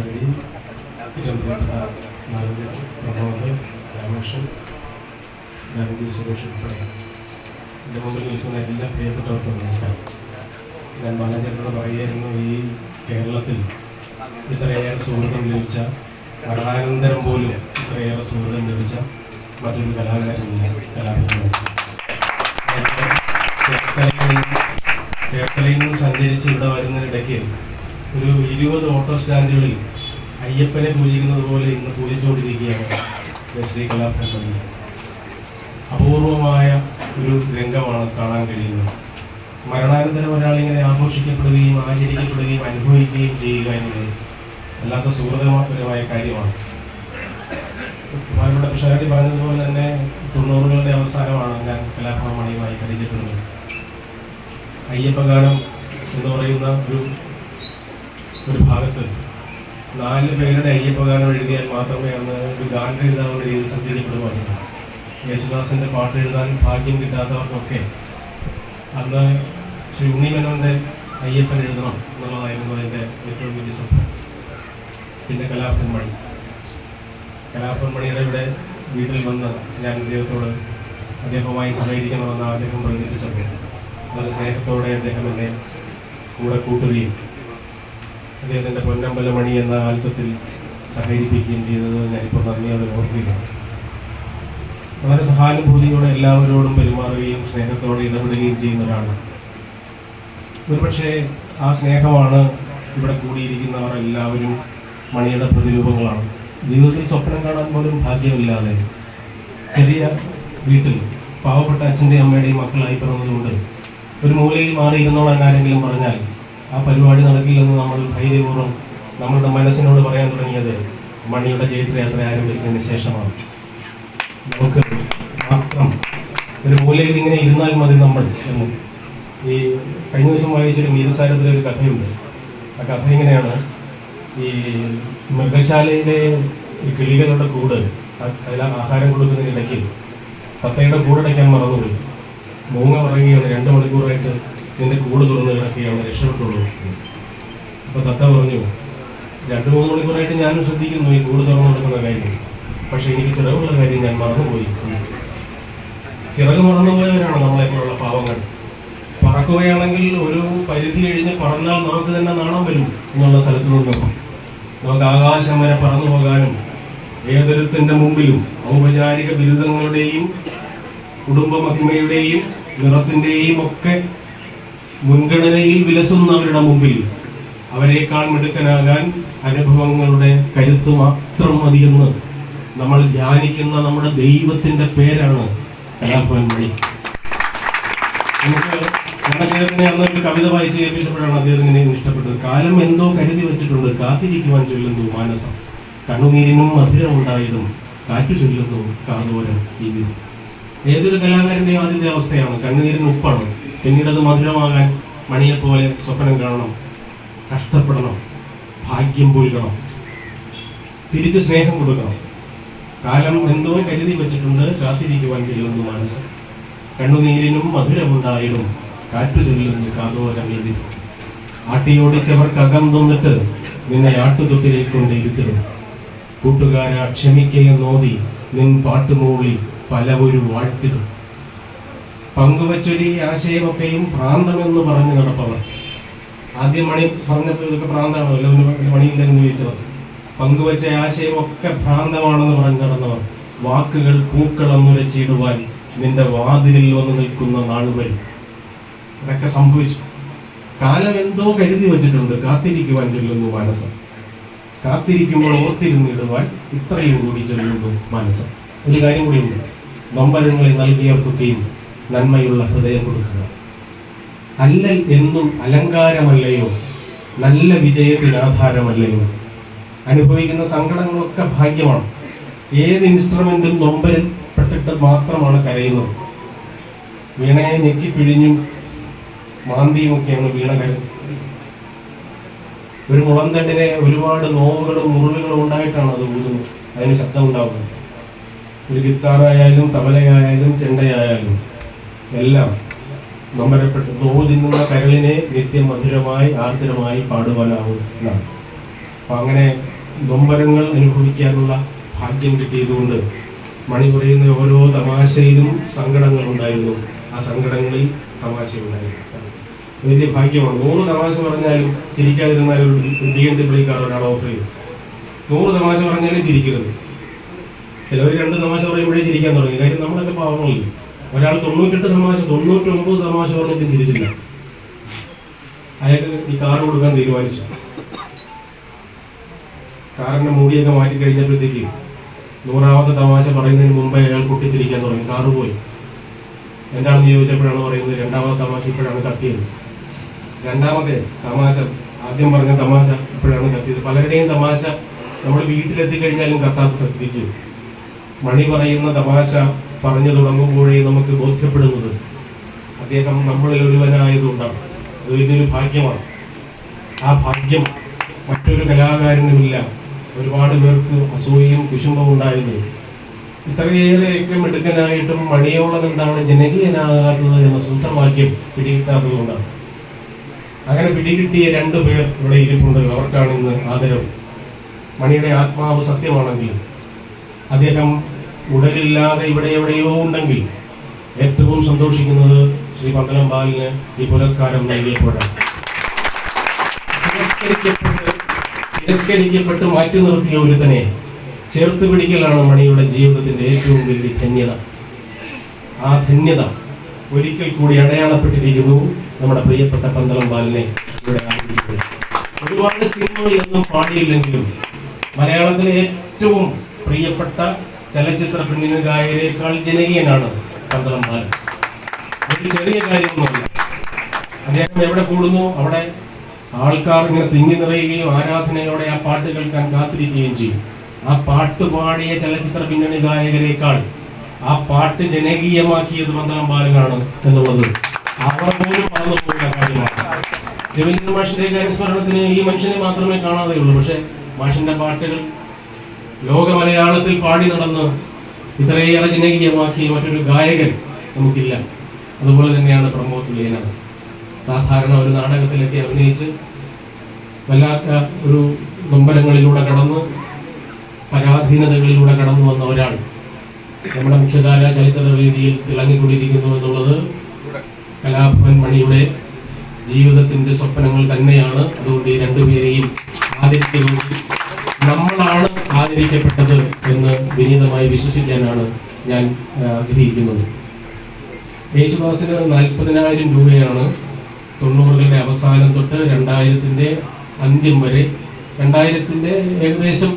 രംഭ പ്രമോദ് രാമേഷൻ ഗാന്ധി സുരേഷ് എന്റെ മുമ്പിൽ നിൽക്കുന്ന എല്ലാ പ്രിയപ്പെട്ടവർക്കും നമസ്കാരം. ഞാൻ ബാലചേട്ടനോട് പറയുകയായിരുന്നു ഈ കേരളത്തിൽ ഇത്രയേറെ സുഹൃത്തം ലഭിച്ച മരണാനന്തരം പോലും ഇത്രയേറെ സുഹൃത്തം ലഭിച്ച മറ്റൊരു കലാകാരനില്ല കലാകാരൻ ചേർത്തലയിൽ നിന്നും സഞ്ചരിച്ച് ഇവിടെ വരുന്നതിനിടയ്ക്ക് ഒരു ഇരുപത് ഓട്ടോ സ്റ്റാൻഡുകളിൽ അയ്യപ്പനെ പൂജിക്കുന്നത് പോലെ ഇന്ന് പൂജിച്ചുകൊണ്ടിരിക്കുകയാണ് ശ്രീ കലാഭവൻ അപൂർവമായ ഒരു രംഗമാണ് കാണാൻ കഴിയുന്നത്. മരണാനന്തരം ഒരാളിങ്ങനെ ആഘോഷിക്കപ്പെടുകയും ആചരിക്കപ്പെടുകയും അനുഭവിക്കുകയും ചെയ്യുക എന്നത് അല്ലാത്ത സുഹൃതപരമായ കാര്യമാണ്. ബഹുമാനപ്പെട്ട പിഷാരടി പറഞ്ഞതുപോലെ തന്നെ തൊണ്ണൂറുകളുടെ അവസാനമാണ് ഞാൻ കലാഭവമണിയുമായി പരിചയപ്പെടുന്നത്. അയ്യപ്പഗാനം എന്ന് പറയുന്ന ഒരു ഒരു ഭാഗത്ത് നാല് പേരുടെ അയ്യപ്പഗാനം എഴുതിയാൽ മാത്രമേ അന്ന് ഒരു ഗാനരചിതാവിന്റെ രീതി ശ്രദ്ധിക്കപ്പെടുമായിരുന്നു യേശുദാസിന്റെ പാട്ട് എഴുതാൻ ഭാഗ്യം കിട്ടാത്തവർക്കൊക്കെ അന്ന് ശ്രീ ഉണ്ണിമേനോന്റെ അയ്യപ്പൻ എഴുതണം എന്നുള്ളതായിരുന്നു എന്റെ ഏറ്റവും വലിയ സംഭവം പിന്നെ കലാഭൻ മണി കലാഭൻ മണിയുടെ ഇവിടെ വീട്ടിൽ വന്ന് ഞാൻ അദ്ദേഹത്തോട് അദ്ദേഹവുമായി സഹകരിക്കണമെന്ന് അദ്ദേഹം പ്രകടിപ്പിച്ചപ്പോൾ വളരെ സ്നേഹത്തോടെ അദ്ദേഹം എന്നെ കൂടെ കൂട്ടുകയും അദ്ദേഹത്തിന്റെ പൊന്നമ്പലമണി എന്ന ആൽബത്തിൽ സഹകരിപ്പിക്കുകയും ചെയ്തത് ഞാനിപ്പോൾ നന്ദിയോടെ ഓർക്കുകയാണ്. വളരെ സഹാനുഭൂതിയോടെ എല്ലാവരോടും പെരുമാറുകയും സ്നേഹത്തോടെ ഇടപെടുകയും ചെയ്യുന്ന ഒരാളാണ് ഒരുപക്ഷെ ആ സ്നേഹമാണ് ഇവിടെ കൂടിയിരിക്കുന്നവർ എല്ലാവരും മണിയുടെ പ്രതിരൂപങ്ങളാണ്. ജീവിതത്തിൽ സ്വപ്നം കാണാൻ പോലും ഭാഗ്യമില്ലാതെ ചെറിയ വീട്ടിൽ പാവപ്പെട്ട അച്ഛന്റെയും അമ്മയുടെയും മക്കളായി പിറന്നതുകൊണ്ട് ഒരു മൂലയിൽ മാറിയിരുന്നോളാൻ ആരെങ്കിലും പറഞ്ഞാൽ ആ പരിപാടി നടക്കില്ലെന്ന് നമ്മൾ ധൈര്യപൂർവം നമ്മളുടെ മനസ്സിനോട് പറയാൻ തുടങ്ങിയത് മണിയുടെ ജയത്രയാത്ര ആരംഭിച്ചതിന് ശേഷമാണ്. നമുക്ക് മാത്രം ഒരു മൂലയിൽ ഇങ്ങനെ ഇരുന്നാൽ മതി നമ്മൾ എന്ന്. ഈ കഴിഞ്ഞ ദിവസം വായിച്ചൊരു മീരസാരത്തിലെ ഒരു കഥയുണ്ട്. ആ കഥ ഇങ്ങനെയാണ്. ഈ മൃഗശാലയിലെ കിളികളുടെ കൂട് അതിൽ ആഹാരം കൊടുക്കുന്നതിനിടയ്ക്ക് തത്തയുടെ കൂടടയ്ക്കാൻ മറന്നുപോയി. മൂങ്ങ ഉറങ്ങിയാണ്. രണ്ട് മണിക്കൂറായിട്ട് നിന്റെ കൂട് തുറന്ന് കിടക്കുകയാണ് രക്ഷപ്പെട്ടുള്ളൂ അപ്പൊ തത്ത പറഞ്ഞു രണ്ട് മൂന്ന് മണിക്കൂറായിട്ട് ഞാനും ശ്രദ്ധിക്കുന്നു ഈ കൂട് തുറന്നു കിടക്കുന്ന കാര്യം. പക്ഷേ എനിക്ക് ചിറകുള്ള കാര്യം ഞാൻ മറന്നുപോയി. ചിറക് മറന്നുപോയവരാണ് നമ്മളെപ്പോലുള്ള പാവങ്ങൾ. പറക്കുകയാണെങ്കിൽ ഒരു പരിധി കഴിഞ്ഞ് പറന്നാൽ നമുക്ക് തന്നെ നാണം വരും എന്നുള്ള സ്ഥലത്ത് നിന്നും നമുക്ക് ആകാശം വരെ പറന്നു പോകാനും ഏതൊരുത്തിന്റെ മുമ്പിലും ഔപചാരിക ബിരുദങ്ങളുടെയും കുടുംബ മഹിമയുടെയും നിറത്തിന്റെയും ഒക്കെ മുൻഗണനയിൽ വിലസുന്നവരുടെ മുമ്പിൽ അവരെക്കാൾ മിടുക്കനാകാൻ അനുഭവങ്ങളുടെ കരുത്ത് മാത്രം മതിയെന്ന് നമ്മൾ ധ്യാനിക്കുന്ന നമ്മുടെ ദൈവത്തിന്റെ പേരാണ് കലാഭവൻ മണി. അദ്ദേഹത്തിനെ അന്ന് ഒരു കവിത വായിച്ച് കേൾപ്പിച്ചപ്പോഴാണ് അദ്ദേഹത്തിനെ ഇഷ്ടപ്പെട്ടത്. കാലം എന്തോ കരുതി വെച്ചിട്ടുണ്ട്. കാത്തിരിക്കുവാൻ ചൊല്ലുന്നു മാനസം. കണ്ണുനീരിനും മധുരം ഉണ്ടായതും കാറ്റു ചൊല്ലുന്നു കാതോരം വിധി. ഏതൊരു കലാകാരന്റെയും ആദ്യത്തെ അവസ്ഥയാണ് കണ്ണുനീരിന് ഉപ്പാണ്? പിന്നീട് അത് മധുരമാകാൻ മണിയെപ്പോലെ സ്വപ്നം കാണണം. കഷ്ടപ്പെടണം. ഭാഗ്യം പുൽകണം തിരിച്ച് സ്നേഹം കൊടുക്കണം. കാലം എന്തോ കരുതി വെച്ചിട്ടുണ്ട് കാത്തിരിക്കുവാൻ കഴിയുന്നു മനസ്സ്. കണ്ണുനീരിനും മധുരമുണ്ടായിടും. കാറ്റു ചൊല്ലുന്നു കാതോരം എഴുതി ആട്ടിയോടിച്ചവർക്കകം തന്നിട്ട് നിന്നെ ആട്ടുതൊട്ടിലേക്ക് കൊണ്ട് ഇരുത്തിടും കൂട്ടുകാരാ ക്ഷമിക്കയെന്നോതി നിൻ പാട്ടുമൂളി പലവൊരു വാഴ്ത്തിടും. പങ്കുവച്ചൊരു ആശയമൊക്കെയും ഭ്രാന്തമെന്ന് പറഞ്ഞു നടപ്പവർ. ആദ്യം മണി പറഞ്ഞപ്പോൾ ഇതൊക്കെ പ്രാന്തമാണല്ലോ മണിയില്ലെന്ന് ചോദിച്ചത് പങ്കുവച്ച ആശയമൊക്കെ ഭ്രാന്തമാണെന്ന് പറഞ്ഞു നടന്നവർ വാക്കുകൾ പൂക്കളെന്നുരച്ചിടുവാൻ നിന്റെ വാതിലിൽ വന്ന് നിൽക്കുന്ന നാളുവരും. ഇതൊക്കെ സംഭവിച്ചു. കാലം എന്തോ കരുതി വച്ചിട്ടുണ്ട്. കാത്തിരിക്കുവാൻ ചൊല്ലുന്നു മനസ്സ്. കാത്തിരിക്കുമ്പോൾ ഓർത്തിരുന്നിടുവാൻ ഇത്രയും കൂടി ചൊല്ലുന്നു മനസ്സ്. ഒരു കാര്യം കൂടിയുണ്ട് നമ്പരങ്ങളിൽ നൽകിയവർക്കൊക്കെയും നന്മയുള്ള ഹൃദയം കൊടുക്കുക. അല്ലൽ എന്നും അലങ്കാരമല്ലയോ നല്ല വിജയത്തിന് ആധാരമല്ലയോ. അനുഭവിക്കുന്ന സങ്കടങ്ങളൊക്കെ ഭാഗ്യമാണ്. ഏത് ഇൻസ്ട്രുമെന്റും നൊമ്പരപ്പെട്ടിട്ട് മാത്രമാണ് കരയുന്നത്. വീണയെ ഞെക്കി പിഴിഞ്ഞും മാന്തിയുമൊക്കെയാണ് വീണ കര- ഒരു മുളന്തണ്ടിനെ ഒരുപാട് നോവുകളും മുറിവുകളും ഉണ്ടായിട്ടാണ് അത് ഊതുന്നത്. അതിന് ശബ്ദം ഉണ്ടാകുന്നത് ഒരു ഗിത്താറായാലും തബലയായാലും ചെണ്ടയായാലും എല്ലാം നമ്മളെപ്പെട്ട് നോവ് കരളിനെ നിത്യം മധുരമായി ആർദ്രമായി എന്നാണ് അപ്പം അങ്ങനെ നൊമ്പരങ്ങൾ അനുഭവിക്കാനുള്ള ഭാഗ്യം കിട്ടിയതുകൊണ്ട് മണി പറയുന്ന ഓരോ തമാശയിലും സങ്കടങ്ങൾ ഉണ്ടായിരുന്നു. ആ സങ്കടങ്ങളിൽ തമാശ ഉണ്ടായിരുന്നു. വലിയ ഭാഗ്യമാണ്. നൂറ് തമാശ പറഞ്ഞാലും ചിരിക്കാതിരുന്നാലും ഒരു ബി എം ഡബ്ല്യു ഒരാൾ ഓഫർ ചെയ്യും. നൂറ് തമാശ പറഞ്ഞാലും ചിരിക്കരുത്. ചിലവർ രണ്ട് തമാശ പറയുമ്പോഴേ ചിരിക്കാൻ തുടങ്ങി. കാര്യം നമ്മളൊക്കെ പാവങ്ങളില്ല? ഒരാൾ തൊണ്ണൂറ്റെട്ട് തമാശ തൊണ്ണൂറ്റൊമ്പത് തമാശ പറഞ്ഞിട്ടും ചിരിച്ചില്ല. അയാൾക്ക് ഈ കാർ കൊടുക്കാൻ തീരുമാനിച്ചു. കാറിന്റെ മൂടിയൊക്കെ മാറ്റി കഴിഞ്ഞപ്പോഴത്തേക്ക് നൂറാമത്തെ തമാശ പറയുന്നതിന് മുമ്പേ അയാൾ പൊട്ടിച്ചിരിക്കാൻ തുടങ്ങി. കാറ് പോയി. എന്താണെന്ന് ചോദിച്ചപ്പോഴാണ് പറയുന്നത് രണ്ടാമത്തെ തമാശ ഇപ്പോഴാണ് കത്തിയത്. രണ്ടാമത്തെ തമാശ ആദ്യം പറഞ്ഞ തമാശ ഇപ്പോഴാണ് കത്തിയത്. പലരുടെയും തമാശ നമ്മൾ വീട്ടിലെത്തി കഴിഞ്ഞാലും കത്താത്ത സ്ഥിതിക്ക്. മണി പറയുന്ന തമാശ പറഞ്ഞു തുടങ്ങുമ്പോഴേ നമുക്ക് ബോധ്യപ്പെടുന്നത് അദ്ദേഹം നമ്മളിൽ ഒരുവനായതുകൊണ്ടാണ്. അത് വലിയൊരു ഭാഗ്യമാണ്. ആ ഭാഗ്യം മറ്റൊരു കലാകാരനുമില്ല. ഒരുപാട് പേർക്ക് അസൂയയും കുശുമ്പും ഉണ്ടായിരുന്നു. ഇത്രയേറെയൊക്കെ മിടുക്കനായിട്ടും മണിയോളം എന്താണ് ജനകീയനാകാത്തത് എന്ന സൂത്രവാക്യം പിടികിട്ടാത്തതുകൊണ്ടാണ്. അങ്ങനെ പിടികിട്ടിയ രണ്ടു പേർ ഇവിടെ ഇരിപ്പുണ്ട്. അവർക്കാണ് ഇന്ന് ആദരവ്. മണിയുടെ ആത്മാവ് സത്യമാണെങ്കിൽ അദ്ദേഹം ഉടലില്ലാതെ ഇവിടെ എവിടെയോ ഉണ്ടെങ്കിൽ ഏറ്റവും സന്തോഷിക്കുന്നത് ശ്രീ പന്തളം ബാലിന് ഈ പുരസ്കാരം നൽകിയപ്പോഴാണ് മാറ്റി നിർത്തിയ ഒരുത്തനെ ചേർത്ത് പിടിക്കലാണ് മണിയുടെ ജീവിതത്തിന്റെ ഏറ്റവും വലിയ ധന്യത ആ ധന്യത ഒരിക്കൽ കൂടി അടയാളപ്പെട്ടിരിക്കുന്നു നമ്മുടെ പ്രിയപ്പെട്ട പന്തളം ബാലിനെ ഇവിടെ. ഒരുപാട് സിനിമകളിലൊന്നും പാടിയില്ലെങ്കിലും മലയാളത്തിലെ ഏറ്റവും പ്രിയപ്പെട്ട ചലച്ചിത്ര പെണ്ണിന് ഗായകരെക്കാൾ ജനകീയനാണ് പന്തളം ബാലൻ. ഒരു ചെറിയ കാര്യമൊന്നുമല്ല. അദ്ദേഹം എവിടെ കൂടുന്നു? അവിടെ ആൾക്കാർ ഇങ്ങനെ തിങ്ങി നിറയുകയും ആരാധനയോടെ ആ പാട്ട് കേൾക്കാൻ കാത്തിരിക്കുകയും ചെയ്യും. ആ പാട്ട് പാടിയ ചലച്ചിത്ര പിന്നണി ഗായകരെക്കാൾ ആ പാട്ട് ജനകീയമാക്കിയത് പന്തളം ബാലനാണ് എന്നുള്ളത് അവർ പോലും മറന്നു പോയ കാര്യമാണ്. രവീന്ദ്രൻ മാഷിന്റെ അനുസ്മരണത്തിന് ഈ മനുഷ്യനെ മാത്രമേ കാണാതെയുള്ളൂ. പക്ഷെ മാഷിന്റെ പാട്ടുകൾ ലോക മലയാളത്തിൽ പാടി നടന്ന് ഇത്രയേറെ ജനകീയമാക്കിയ മറ്റൊരു ഗായകൻ നമുക്കില്ല. അതുപോലെ തന്നെയാണ് പ്രമോദ് ലീന സാധാരണ ഒരു നാടകത്തിലൊക്കെ അഭിനയിച്ച് വല്ലാത്ത ഒരു നൊമ്പരങ്ങളിലൂടെ കടന്നു പരാധീനതകളിലൂടെ കടന്നു വന്ന ഒരാൾ. നമ്മുടെ മുഖ്യധാര ചരിത്ര വേദിയിൽ തിളങ്ങിക്കൊണ്ടിരിക്കുന്നു എന്നുള്ളത് കലാഭവൻ മണിയുടെ ജീവിതത്തിന്റെ സ്വപ്നങ്ങൾ തന്നെയാണ്. അതുകൊണ്ട് ഈ രണ്ടുപേരെയും ആദ്യത്തെ നമ്മളാണ് ആദരിക്കപ്പെട്ടത് എന്ന് വിനീതമായി വിശ്വസിക്കാനാണ് ഞാൻ ആഗ്രഹിക്കുന്നത് യേശുദാസിന് നാൽപ്പതിനായിരം രൂപയാണ് തൊണ്ണൂറുകളുടെ അവസാനം തൊട്ട് രണ്ടായിരത്തിന്റെ അന്ത്യം വരെ രണ്ടായിരത്തിന്റെ ഏകദേശം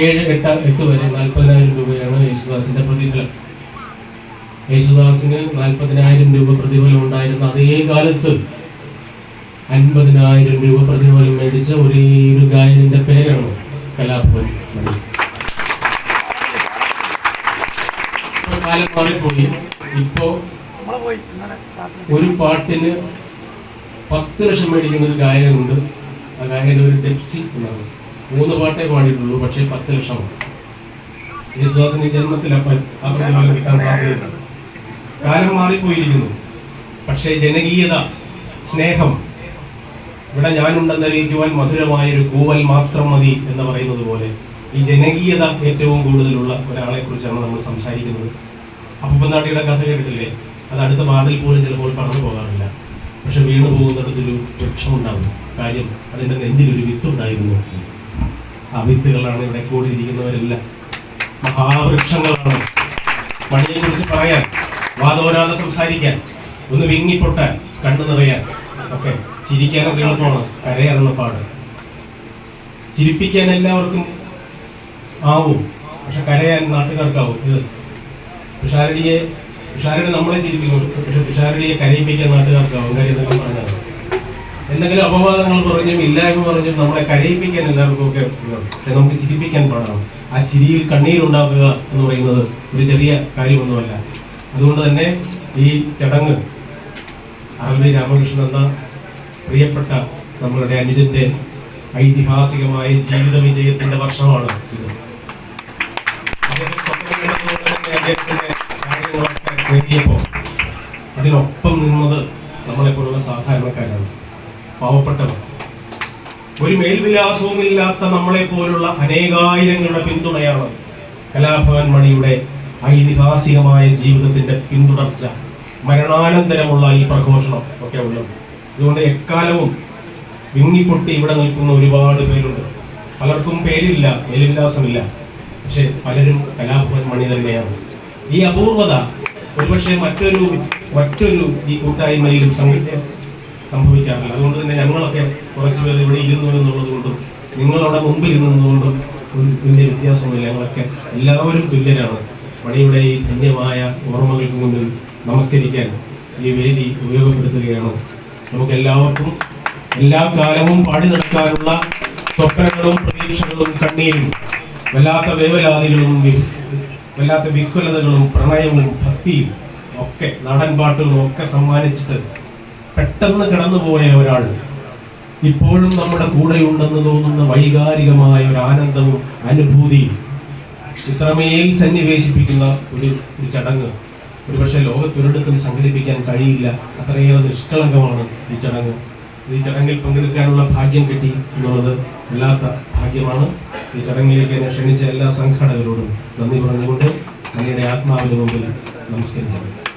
ഏഴ് എട്ട് എട്ട് വരെ നാൽപ്പതിനായിരം രൂപയാണ് യേശുദാസിന്റെ പ്രതിഫലം. യേശുദാസിന് നാൽപ്പതിനായിരം രൂപ പ്രതിഫലം ഉണ്ടായിരുന്ന അതേ കാലത്ത് അൻപതിനായിരം രൂപ പ്രതിഫലം മേടിച്ച ഒരേ ഒരു ഗായകന്റെ പേരാണ് മാറിപ്പോയി. ഇപ്പോ ഒരു പാട്ടിന് പത്ത് ലക്ഷം മേടിക്കുന്ന ഒരു ഗായകനുണ്ട്. ആ ഗായകന്റെ ഒരു ഡെപ്സി എന്നാണ്. മൂന്ന് പാട്ടേ പാടിയിട്ടുള്ളൂ പക്ഷേ പത്ത് ലക്ഷമാണ്. യേശുദാസിന് ഈ ജന്മത്തിൽ കിട്ടാൻ സാധ്യതയുണ്ട്. കാലം മാറിപ്പോയിരിക്കുന്നു. പക്ഷേ ജനകീയത സ്നേഹം ഇവിടെ ഞാനുണ്ടെന്നറിയിക്കുവാൻ മധുരമായ ഒരു കൂവൽ മാത്രം മതി എന്ന് പറയുന്നത് പോലെ ഈ ജനകീയത ഏറ്റവും കൂടുതലുള്ള ഒരാളെ കുറിച്ചാണ് നമ്മൾ സംസാരിക്കുന്നത്. അപ്പനാട്ടിയുടെ കഥ കേട്ടിട്ടില്ലേ? അത് അടുത്ത വാതിൽ പോലും ചിലപ്പോൾ കടന്നു പോകാറില്ല. പക്ഷെ വീണു പോകുന്നിടത്തൊരു വൃക്ഷമുണ്ടാകുന്നു കാര്യം അതിന്റെ നെഞ്ചിലൊരു വിത്തുണ്ടായിരുന്നു. ആ വിത്തുകളാണ് ഇവിടെ കൂടിയിരിക്കുന്നവരെല്ലാം. മഹാവൃക്ഷങ്ങളാണ്. പണിയെ കുറിച്ച് പറയാൻ വാദോരാതെ സംസാരിക്കാൻ ഒന്ന് വിങ്ങിപ്പൊട്ടാൻ കണ്ണു നിറയാൻ ഒക്കെ ചിരിക്കാനൊക്കെ എളുപ്പമാണ് കരയറുന്ന പാട്. ചിരിപ്പിക്കാൻ എല്ലാവർക്കും ആവും. പക്ഷെ കരയാൻ നാട്ടുകാർക്കാവും. ഇത് പിഷാരടിയെ പിഷാരടി നമ്മളെ ചിരിപ്പിക്കും. പക്ഷെ പിഷാരടിയെ കരയിപ്പിക്കാൻ നാട്ടുകാർക്കാവും. കാര്യം എന്തൊക്കെ പറഞ്ഞത് എന്തെങ്കിലും അപവാദങ്ങൾ പറഞ്ഞും ഇല്ലായ്മ പറഞ്ഞും നമ്മളെ കരയിപ്പിക്കാൻ എല്ലാവർക്കും ഒക്കെ. പക്ഷെ നമുക്ക് ചിരിപ്പിക്കാൻ പാടാണ്. ആ ചിരിയിൽ കണ്ണീരുണ്ടാക്കുക എന്ന് പറയുന്നത് ഒരു ചെറിയ കാര്യമൊന്നുമല്ല. അതുകൊണ്ട് തന്നെ ഈ ചടങ്ങ് അറബി രാമകൃഷ്ണൻ എന്ന പ്രിയപ്പെട്ട നമ്മളുടെ അനുജന്റെ ഐതിഹാസികമായ ജീവിത വിജയത്തിന്റെ വർഷമാണ് ഇത്. അതിനൊപ്പം നിന്നത് നമ്മളെപ്പോലുള്ള സാധാരണക്കാരാണ്. പാവപ്പെട്ടവർ. ഒരു മേൽവിലാസവുമില്ലാത്ത നമ്മളെ പോലുള്ള അനേകായിരങ്ങളുടെ പിന്തുണയാണ് കലാഭവൻ മണിയുടെ ഐതിഹാസികമായ ജീവിതത്തിന്റെ പിന്തുടർച്ച മരണാനന്തരമുള്ള ഈ പ്രഘോഷണം ഒക്കെ ഉള്ളത്. അതുകൊണ്ട് എക്കാലവും വിങ്ങിപ്പൊട്ടി ഇവിടെ നിൽക്കുന്ന ഒരുപാട് പേരുണ്ട്. പലർക്കും പേരില്ല മേൽവിലാസമില്ല പക്ഷെ പലരും കലാഭവൻ മണി തന്നെയാണ്. ഈ അപൂർവത ഒരുപക്ഷെ മറ്റൊരു മറ്റൊരു ഈ കൂട്ടായ്മയിലും സംഗീതം സംഭവിക്കാറില്ല. അതുകൊണ്ട് തന്നെ ഞങ്ങളൊക്കെ കുറച്ച് പേർ ഇവിടെ ഇരുന്നു എന്നുള്ളത് കൊണ്ടും നിങ്ങളവിടെ മുമ്പിൽ ഇരുന്നതുകൊണ്ടും വലിയ വ്യത്യാസമില്ല ഞങ്ങളൊക്കെ എല്ലാവരും തുല്യരാണ്. മണിയുടെ ഈ ധന്യമായ ഓർമ്മകൾക്ക് മുന്നിൽ നമസ്കരിക്കാൻ ഈ വേദി ഉപയോഗപ്പെടുത്തുകയാണ് നമുക്ക് എല്ലാവർക്കും എല്ലാ കാലവും പാടി നടക്കാനുള്ള സ്വപ്നങ്ങളും പ്രതീക്ഷകളും കണ്ണീരും വല്ലാത്ത വേവലാതികളും വല്ലാത്ത വിഹ്വലതകളും പ്രണയവും ഭക്തിയും ഒക്കെ നാടൻ പാട്ടുകളും ഒക്കെ സമ്മാനിച്ചിട്ട് പെട്ടെന്ന് കടന്നുപോയ ഒരാൾ ഇപ്പോഴും നമ്മുടെ കൂടെയുണ്ടെന്ന് തോന്നുന്ന വൈകാരികമായ ഒരു ആനന്ദവും അനുഭൂതിയും ഇത്രമേൽ സന്നിവേശിപ്പിക്കുന്ന ഒരു ചടങ്ങ്. ഒരുപക്ഷെ ലോകത്തൊരിടത്തും സംഘടിപ്പിക്കാൻ കഴിയില്ല. അത്രയേറെ നിഷ്കളങ്കമാണ് ഈ ചടങ്ങ്. ഈ ചടങ്ങിൽ പങ്കെടുക്കാനുള്ള ഭാഗ്യം കിട്ടി എന്നുള്ളത് വല്ലാത്ത ഭാഗ്യമാണ്. ഈ ചടങ്ങിലേക്ക് എന്നെ ക്ഷണിച്ച എല്ലാ സംഘാടകരോടും നന്ദി പറഞ്ഞുകൊണ്ട് അങ്ങയുടെ ആത്മാവിന് മുമ്പിൽ നമസ്കരിക്കുന്നു.